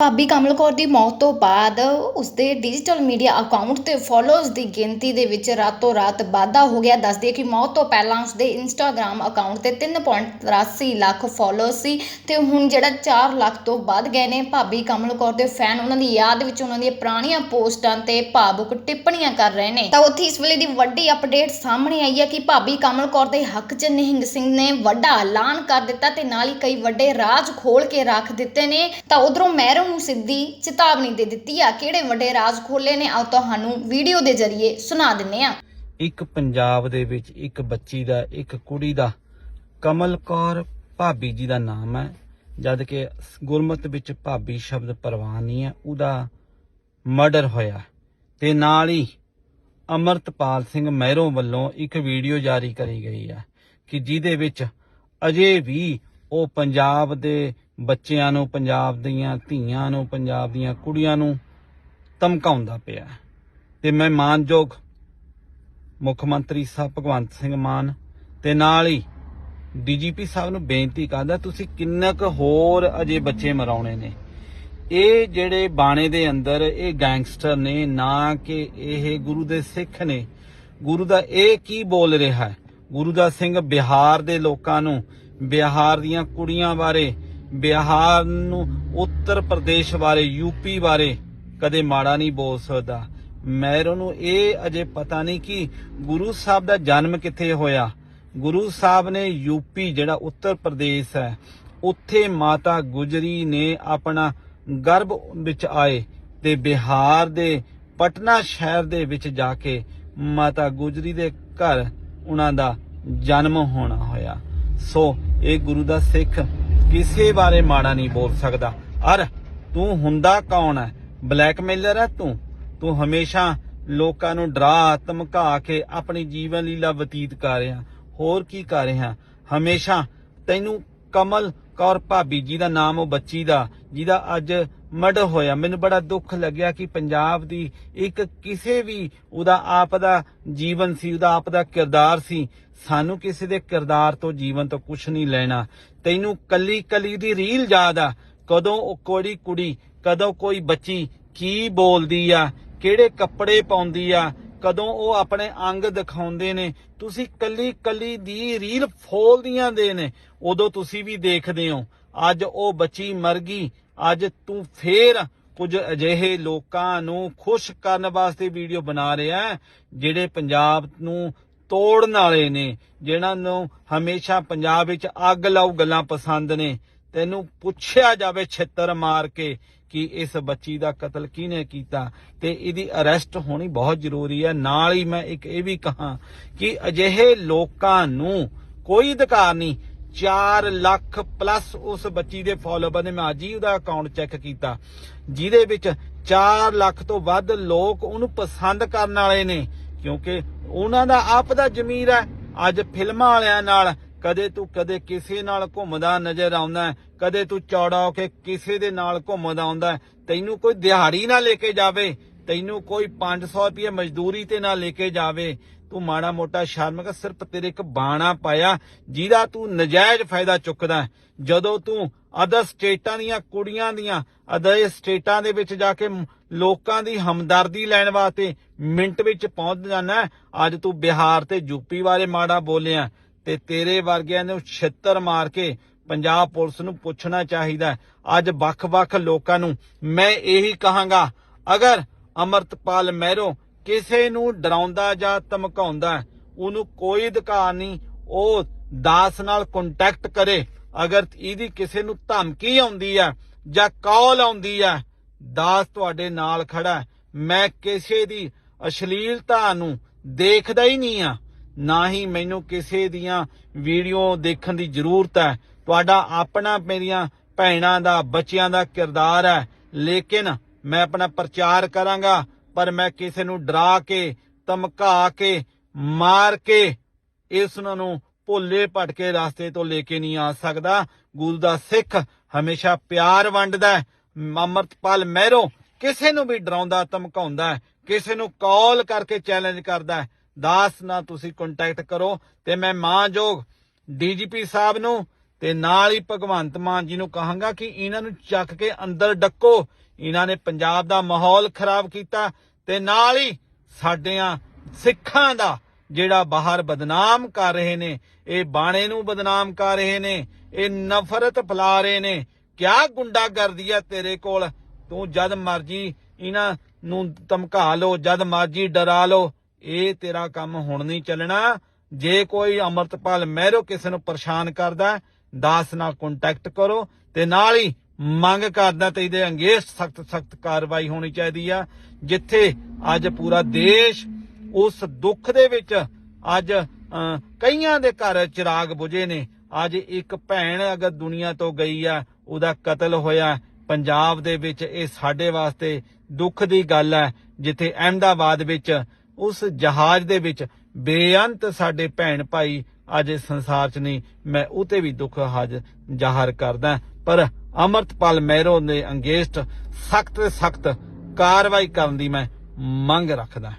ਭਾਬੀ ਕਮਲ ਕੌਰ ਦੀ ਮੌਤ ਤੋਂ ਬਾਅਦ ਉਸਦੇ ਡਿਜੀਟਲ ਮੀਡੀਆ ਅਕਾਊਂਟ ਤੇ ਫਾਲੋਅਰਸ ਦੀ ਗਿਣਤੀ ਦੇ ਵਿੱਚ ਰਾਤੋਂ ਰਾਤ ਵਾਧਾ ਹੋ ਗਿਆ। ਦੱਸਦੇ ਕਿ ਮੌਤ ਤੋਂ ਪਹਿਲਾਂ ਉਸਦੇ ਇੰਸਟਾਗ੍ਰam ਅਕਾਊਂਟ ਤੇ 3.83 ਲੱਖ ਫਾਲੋਅਰਸ ਸੀ ਤੇ ਹੁਣ ਜਿਹੜਾ 4 ਲੱਖ ਤੋਂ ਵੱਧ ਗਏ ਨੇ। ਭਾਬੀ ਕਮਲ ਕੌਰ ਦੇ ਫੈਨ ਉਹਨਾਂ ਦੀ ਯਾਦ ਵਿੱਚ ਉਹਨਾਂ ਦੀਆਂ ਪੁਰਾਣੀਆਂ ਪੋਸਟਾਂ ਤੇ ਭਾਵੁਕ ਟਿੱਪਣੀਆਂ ਕਰ ਰਹੇ ਨੇ। ਤਾਂ ਉੱਥੇ ਇਸ ਵੇਲੇ ਦੀ ਵੱਡੀ ਅਪਡੇਟ ਸਾਹਮਣੇ ਆਈ ਹੈ ਕਿ ਭਾਬੀ ਕਮਲ ਕੌਰ ਦੇ ਹੱਕ 'ਚ ਨਿਹੰਗ ਸਿੰਘ ਨੇ ਵੱਡਾ ਐਲਾਨ ਕਰ ਦਿੱਤਾ ਤੇ ਨਾਲ ਹੀ ਕਈ ਵੱਡੇ ਰਾਜ ਖੋਲ ਕੇ ਰੱਖ ਦਿੱਤੇ ਨੇ। ਤਾਂ ਉਧਰੋਂ ਮੈਰੋ ਨੂੰ ਸਿੱਧੀ ਚੇਤਾਵਨੀ ਦੇ ਦਿੱਤੀ ਆ। ਕਿਹੜੇ ਵੱਡੇ ਰਾਜ ਖੋਲੇ ਨੇ? ਆਓ ਤੁਹਾਨੂੰ ਵੀਡੀਓ ਦੇ ਜ਼ਰੀਏ ਸੁਣਾ ਦਿੰਨੇ ਆ। ਇੱਕ ਪੰਜਾਬ ਦੇ ਵਿੱਚ ਇੱਕ ਬੱਚੀ ਦਾ, ਇੱਕ ਕੁੜੀ ਦਾ, ਕਮਲ ਕੌਰ ਭਾਬੀ ਜੀ ਦਾ ਨਾਮ ਹੈ। ਜਦ ਕਿ ਗੁਰਮਤ ਵਿੱਚ ਭਾਬੀ ਸ਼ਬਦ ਪ੍ਰਵਾਨ ਨਹੀਂ ਹੈ। ਉਹਦਾ ਮਰਡਰ ਹੋਇਆ। ਤੇ ਨਾਲ ਹੀ ਅਮਰਤਪਾਲ ਸਿੰਘ ਮਹਿਰੋਂ ਵੱਲੋਂ ਇੱਕ ਵੀਡੀਓ ਜਾਰੀ ਕਰੀ ਗਈ ਹੈ ਕਿ ਜਿਹਦੇ ਵਿੱਚ ਅਜੇ ਵੀ ਉਹ ਪੰਜਾਬ ਦੇ ਬੱਚਿਆਂ ਨੂੰ, ਪੰਜਾਬ ਦੀਆਂ ਧੀਆਂ ਨੂੰ, ਪੰਜਾਬ ਦੀਆਂ ਕੁੜੀਆਂ ਨੂੰ ਧਮਕਾਉਂਦਾ ਪਿਆ ਤੇ ਮੈਂ ਮਾਨਯੋਗ ਮੁੱਖ ਮੰਤਰੀ ਸਾਹਿਬ ਭਗਵੰਤ ਸਿੰਘ ਮਾਨ ਤੇ ਨਾਲ ਹੀ ਡੀਜੀਪੀ ਸਾਹਿਬ ਨੂੰ ਬੇਨਤੀ ਕਰਦਾ, ਤੁਸੀਂ ਕਿੰਨਾ ਕੁ ਹੋਰ ਅਜੇ ਬੱਚੇ ਮਰਾਉਣੇ ਨੇ। ਇਹ ਜਿਹੜੇ ਬਾਣੇ ਦੇ ਅੰਦਰ ਇਹ ਗੈਂਗਸਟਰ ਨੇ, ਨਾ ਕਿ ਇਹ ਗੁਰੂ ਦੇ ਸਿੱਖ ਨੇ। ਗੁਰੂ ਦਾ ਇਹ ਕੀ ਬੋਲ ਰਿਹਾ ਹੈ? ਗੁਰੂ ਦਾ ਸਿੰਘ ਬਿਹਾਰ ਦੇ ਲੋਕਾਂ ਨੂੰ, ਬਿਹਾਰ ਦੀਆਂ ਕੁੜੀਆਂ ਬਾਰੇ ਬਿਹਾਰ ਨੂੰ ਉੱਤਰ ਪ੍ਰਦੇਸ਼ ਬਾਰੇ ਯੂਪੀ ਬਾਰੇ ਕਦੇ ਮਾੜਾ ਨਹੀਂ ਬੋਲ ਸਕਦਾ। ਮੈਰੋ ਨੂੰ ਇਹ ਅਜੇ ਪਤਾ ਨਹੀਂ ਕਿ ਗੁਰੂ ਸਾਹਿਬ ਦਾ ਜਨਮ ਕਿੱਥੇ ਹੋਇਆ। ਗੁਰੂ ਸਾਹਿਬ ਨੇ ਯੂਪੀ ਜਿਹੜਾ ਉੱਤਰ ਪ੍ਰਦੇਸ਼ ਹੈ, ਉੱਥੇ ਮਾਤਾ ਗੁਜਰੀ ਨੇ ਆਪਣਾ ਗਰਭ ਵਿੱਚ ਆਏ ਤੇ ਬਿਹਾਰ ਦੇ ਪਟਨਾ ਸ਼ਹਿਰ ਦੇ ਵਿੱਚ ਜਾ ਕੇ ਮਾਤਾ ਗੁਜਰੀ ਦੇ ਘਰ ਉਹਨਾਂ ਦਾ ਜਨਮ ਹੋਣਾ ਹੋਇਆ। ਸੋ ਇਹ ਗੁਰੂ ਦਾ ਸਿੱਖ ਕਿਸੇ ਬਾਰੇ ਮਾੜਾ ਨਹੀਂ ਬੋਲ ਸਕਦਾ। ਅਰ ਤੂੰ ਹੁੰਦਾ ਕੌਣ ਹੈ ਬਲੈਕਮੇਲਰ ਹੈ ਤੂੰ? ਤੂੰ ਹਮੇਸ਼ਾ ਲੋਕਾਂ ਨੂੰ ਡਰਾ, ਧਮਕਾ ਕੇ ਆਪਣੀ ਜੀਵਨ ਲੀਲਾ ਬਤੀਤ ਕਰ ਰਿਹਾ। ਹੋਰ ਕੀ ਕਰ ਰਿਹਾ? ਹਮੇਸ਼ਾ ਤੈਨੂੰ ਕਮਲ ਕੌਰ ਭਾਬੀ ਜੀ ਦਾ ਨਾਮ, ਉਹ ਬੱਚੀ ਦਾ, ਜਿਹਦਾ ਅੱਜ ਮਰਡਰ ਹੋਇਆ। ਮੈਨੂੰ ਬੜਾ ਦੁੱਖ ਲੱਗਿਆ ਕਿ ਪੰਜਾਬ ਦੀ ਇੱਕ ਕਿਸੇ ਵੀ ਉਹਦਾ ਆਪ ਦਾ ਜੀਵਨ ਸੀ, ਉਹਦਾ ਆਪ ਦਾ ਕਿਰਦਾਰ ਸੀ। ਸਾਨੂੰ ਕਿਸੇ ਦੇ ਕਿਰਦਾਰ ਤੋਂ ਜੀਵਨ ਤੋਂ ਕੁਝ ਨਹੀਂ ਲੈਣਾ। ਤੈਨੂੰ ਕੱਲੀ ਕੱਲੀ ਦੀ ਰੀਲ ਯਾਦ ਆ। ਕਦੋਂ ਉਹ ਕੋੜੀ ਕੁੜੀ, ਕਦੋਂ ਕੋਈ ਬੱਚੀ ਕੀ ਬੋਲਦੀ ਆ, ਕਿਹੜੇ ਕੱਪੜੇ ਪਾਉਂਦੀ ਆ, ਕਦੋਂ ਉਹ ਆਪਣੇ ਅੰਗ ਦਿਖਾਉਂਦੇ ਨੇ। ਤੁਸੀਂ ਕੱਲੀ ਕੱਲੀ ਦੀ ਰੀਲ ਫੋਲਦੀਆਂ ਦੇ ਨੇ। ਉਦੋਂ ਤੁਸੀਂ ਵੀ ਦੇਖਦੇ ਹੋ। ਅੱਜ ਉਹ ਬੱਚੀ ਮਰ ਗਈ, ਅੱਜ ਤੂੰ ਫੇਰ ਕੁਝ ਅਜਿਹੇ ਲੋਕਾਂ ਨੂੰ ਖੁਸ਼ ਕਰਨ ਵਾਸਤੇ ਵੀਡੀਓ ਬਣਾ ਰਿਹਾ ਜਿਹੜੇ ਪੰਜਾਬ ਨੂੰ ਤੋੜਨ ਵਾਲੇ ਨੇ, ਜਿਨ੍ਹਾਂ ਨੂੰ ਹਮੇਸ਼ਾ ਪੰਜਾਬ ਵਿੱਚ ਅੱਗ ਲਾਉ ਗੱਲਾਂ ਪਸੰਦ ਨੇ। ਤੈਨੂੰ ਪੁੱਛਿਆ ਜਾਵੇ ਛਿੱਤਰ ਮਾਰ ਕੇ ਕਿ ਇਸ ਬੱਚੀ ਦਾ ਕਤਲ ਕਿਹਨੇ ਕੀਤਾ, ਤੇ ਇਹਦੀ ਅਰੈਸਟ ਹੋਣੀ ਬਹੁਤ ਜ਼ਰੂਰੀ ਹੈ। ਨਾਲ ਹੀ ਮੈਂ ਇੱਕ ਇਹ ਵੀ ਕਹਾਂ ਕਿ ਅਜਿਹੇ ਲੋਕਾਂ ਨੂੰ ਕੋਈ ਅਧਿਕਾਰ ਨਹੀਂ। 4 ਲੱਖ ਪਲੱਸ ਉਸ ਬੱਚੀ ਦੇ ਫਾਲੋਅਰ ਨੇ, ਮੈਂ ਅੱਜ ਹੀ ਉਹਦਾ ਅਕਾਊਂਟ ਚੈੱਕ ਕੀਤਾ, ਜਿਹਦੇ ਵਿੱਚ 4 ਲੱਖ ਤੋਂ ਵੱਧ ਲੋਕ ਉਹਨੂੰ ਪਸੰਦ ਕਰਨ ਵਾਲੇ ਨੇ, ਕਿਉਂਕਿ ਉਹਨਾਂ ਦਾ ਆਪ ਦਾ ਜ਼ਮੀਰ ਹੈ। ਅੱਜ ਫਿਲਮਾਂ ਵਾਲਿਆਂ ਨਾਲ ਕਦੇ ਤੂੰ ਕਦੇ ਕਿਸੇ ਨਾਲ ਘੁੰਮਦਾ ਨਜ਼ਰ ਆਉਂਦਾ ਕਦੇ ਤੂੰ ਚੌੜਾ ਹੋ ਕੇ ਕਿਸੇ ਦੇ ਨਾਲ ਘੁੰਮਦਾ ਆਉਂਦਾ ਤੈਨੂੰ ਕੋਈ ਦਿਹਾੜੀ ਨਾ ਲੈ ਕੇ ਜਾਵੇ। ਤੈਨੂੰ ਕੋਈ 500 ਰੁਪਏ ਮਜ਼ਦੂਰੀ ਤੇ ਨਾ ਲੈ ਕੇ ਜਾਵੇ। ਤੂੰ ਮਾੜਾ ਮੋਟਾ ਸ਼ਰਮ ਕਰ, ਸਿਰਫ ਤੇਰੇ ਇੱਕ ਬਾਣਾ ਪਾਇਆ, ਜਿਹਦਾ ਤੂੰ ਨਜਾਇਜ਼ ਫਾਇਦਾ ਚੁੱਕਦਾ ਜਦੋਂ ਤੂੰ ਅਦਰ ਸਟੇਟਾਂ ਦੀਆਂ ਕੁੜੀਆਂ ਦੀਆਂ ਅਦਰ ਸਟੇਟਾਂ ਦੇ ਵਿੱਚ ਜਾ ਕੇ ਲੋਕਾਂ ਦੀ ਹਮਦਰਦੀ ਲੈਣ ਵਾਸਤੇ ਮਿੰਟ ਵਿੱਚ ਪਹੁੰਚ ਜਾਣਾ ਅੱਜ ਤੂੰ ਬਿਹਾਰ ਤੇ ਯੂਪੀ ਬਾਰੇ ਮਾੜਾ ਬੋਲਿਆ ਤੇ ਤੇਰੇ ਵਰਗਿਆਂ ਨੂੰ ਛਿੱਤਰ ਮਾਰ ਕੇ ਪੰਜਾਬ ਪੁਲਿਸ ਨੂੰ ਪੁੱਛਣਾ ਚਾਹੀਦਾ ਅੱਜ ਵੱਖ-ਵੱਖ ਲੋਕਾਂ ਨੂੰ ਮੈਂ ਇਹੀ ਕਹਾਂਗਾ, ਅਗਰ ਅਮਰਤਪਾਲ ਮਹਿਰੋ ਕਿਸੇ ਨੂੰ ਡਰਾਉਂਦਾ ਜਾਂ ਧਮਕਾਉਂਦਾ, ਉਹਨੂੰ ਕੋਈ ਅਧਿਕਾਰ ਨਹੀਂ। ਉਹ ਦਾਸ ਨਾਲ ਕੰਟੈਕਟ ਕਰੇ। ਅਗਰ ਇਹਦੀ ਕਿਸੇ ਨੂੰ ਧਮਕੀ ਆਉਂਦੀ ਹੈ ਜਾਂ ਕਾਲ ਆਉਂਦੀ ਹੈ ਦਾਸ ਤੁਹਾਡੇ ਨਾਲ ਖੜਾ ਮੈਂ ਕਿਸੇ ਦੀ ਅਸ਼ਲੀਲਤਾ ਨੂੰ ਦੇਖਦਾ ਹੀ ਨਹੀਂ ਆ। ਨਾ ਹੀ ਮੈਨੂੰ ਕਿਸੇ ਦੀਆਂ ਵੀਡੀਓ ਦੇਖਣ ਦੀ ਜ਼ਰੂਰਤ ਹੈ। ਤੁਹਾਡਾ ਆਪਣਾ ਮੇਰੀਆਂ ਭੈਣਾਂ ਦਾ, ਬੱਚਿਆਂ ਦਾ ਕਿਰਦਾਰ ਹੈ। ਲੇਕਿਨ ਮੈਂ ਆਪਣਾ ਪ੍ਰਚਾਰ ਕਰਾਂਗਾ। ਪਰ ਮੈਂ ਕਿਸੇ ਨੂੰ ਡਰਾ ਕੇ, ਧਮਕਾ ਕੇ, ਮਾਰ ਕੇ ਇਸ ਨੂੰ ਭੋਲੇ ਭਟਕੇ ਰਸਤੇ ਤੋਂ ਲੈ ਕੇ ਨਹੀਂ ਆ ਸਕਦਾ। ਗੁਰੂ ਦਾ ਸਿੱਖ ਹਮੇਸ਼ਾ ਪਿਆਰ ਵੰਡਦਾ ਹੈ। ਅਮਰਤਪਾਲ ਮਹਿਰੋ ਕਿਸੇ ਨੂੰ ਵੀ ਡਰਾਉਂਦਾ, ਧਮਕਾਉਂਦਾ ਕਿਸੇ ਨੂੰ ਕਾਲ ਕਰਕੇ ਚੈਲੰਜ ਕਰਦਾ ਦਾਸ ਨਾਲ ਤੁਸੀਂ ਕੰਟੈਕਟ ਕਰੋ ਤੇ ਮੈਂ ਮਾਨਯੋਗ ਡੀਜੀਪੀ ਸਾਹਿਬ ਨੂੰ ਤੇ ਨਾਲ ਹੀ ਭਗਵੰਤ ਮਾਨ ਜੀ ਨੂੰ ਕਹਾਂਗਾ ਕਿ ਇਹਨਾਂ ਨੂੰ ਚੱਕ ਕੇ ਅੰਦਰ ਡੱਕੋ। ਇਹਨਾਂ ਨੇ ਪੰਜਾਬ ਦਾ ਮਾਹੌਲ ਖਰਾਬ ਕੀਤਾ ਤੇ ਨਾਲ ਹੀ ਸਾਡਿਆਂ ਸਿੱਖਾਂ ਦਾ ਜਿਹੜਾ ਬਾਹਰ ਬਦਨਾਮ ਕਰ ਰਹੇ ਨੇ, ਇਹ ਬਾਣੇ ਨੂੰ ਬਦਨਾਮ ਕਰ ਰਹੇ ਨੇ, ਇਹ ਨਫ਼ਰਤ ਫੈਲਾ ਰਹੇ ਨੇ। ਕਿਆ ਗੁੰਡਾਗਰਦੀ ਆ ਤੇਰੇ ਕੋਲ? ਤੂੰ ਜਦ ਮਰਜ਼ੀ ਇਹਨਾਂ ਨੂੰ ਧਮਕਾ ਲਓ, ਜਦ ਮਰਜ਼ੀ ਡਰਾ ਲਓ। ਇਹ ਤੇਰਾ ਕੰਮ ਹੁਣ ਨਹੀਂ ਚੱਲਣਾ। ਜੇ ਕੋਈ ਅਮਰਤਪਾਲ ਮਹਿਰੋ ਕਿਸੇ ਨੂੰ ਪਰੇਸ਼ਾਨ ਕਰਦਾ, ਦਾਸ ਨਾਲ ਕੰਟੈਕਟ ਕਰੋ ਤੇ ਨਾਲ ਹੀ ਮੰਗ ਕਰਦਾ ਤੇ ਇਹਦੇ ਅੰਗੇਸ਼ ਸਖਤ ਸਖਤ ਕਾਰਵਾਈ ਹੋਣੀ ਚਾਹੀਦੀ ਆ। ਜਿੱਥੇ ਅੱਜ ਪੂਰਾ ਦੇਸ਼ ਉਸ ਦੁੱਖ ਦੇ ਵਿੱਚ ਅੱਜ ਕਈਆਂ ਦੇ ਘਰ ਚਿਰਾਗ ਬੁਝੇ ਨੇ। ਅੱਜ ਇੱਕ ਭੈਣ ਅਗਰ ਦੁਨੀਆ ਤੋਂ ਗਈ ਆ, ਉਹਦਾ ਕਤਲ ਹੋਇਆ। ਪੰਜਾਬ ਦੇ ਵਿੱਚ ਇਹ ਸਾਡੇ ਵਾਸਤੇ ਦੁੱਖ ਦੀ ਗੱਲ ਹੈ ਜਿੱਥੇ ਅਹਿਮਦਾਬਾਦ ਵਿੱਚ ਉਸ ਜਹਾਜ਼ ਦੇ ਵਿੱਚ ਬੇਅੰਤ ਸਾਡੇ ਭੈਣ ਭਾਈ ਅੱਜ ਇਸ ਸੰਸਾਰ 'ਚ ਨਹੀਂ, ਮੈਂ ਉਤੇ ਵੀ ਦੁੱਖ ਹਜ ਜ਼ਾਹਰ ਕਰਦਾ ਪਰ ਅਮਰਤਪਾਲ ਮਹਿਰੋ ਦੇ ਅੰਗੇਸਟ ਸਖਤ ਸਖਤ ਕਾਰਵਾਈ ਕਰਨ ਦੀ ਮੈਂ ਮੰਗ ਰੱਖਦਾ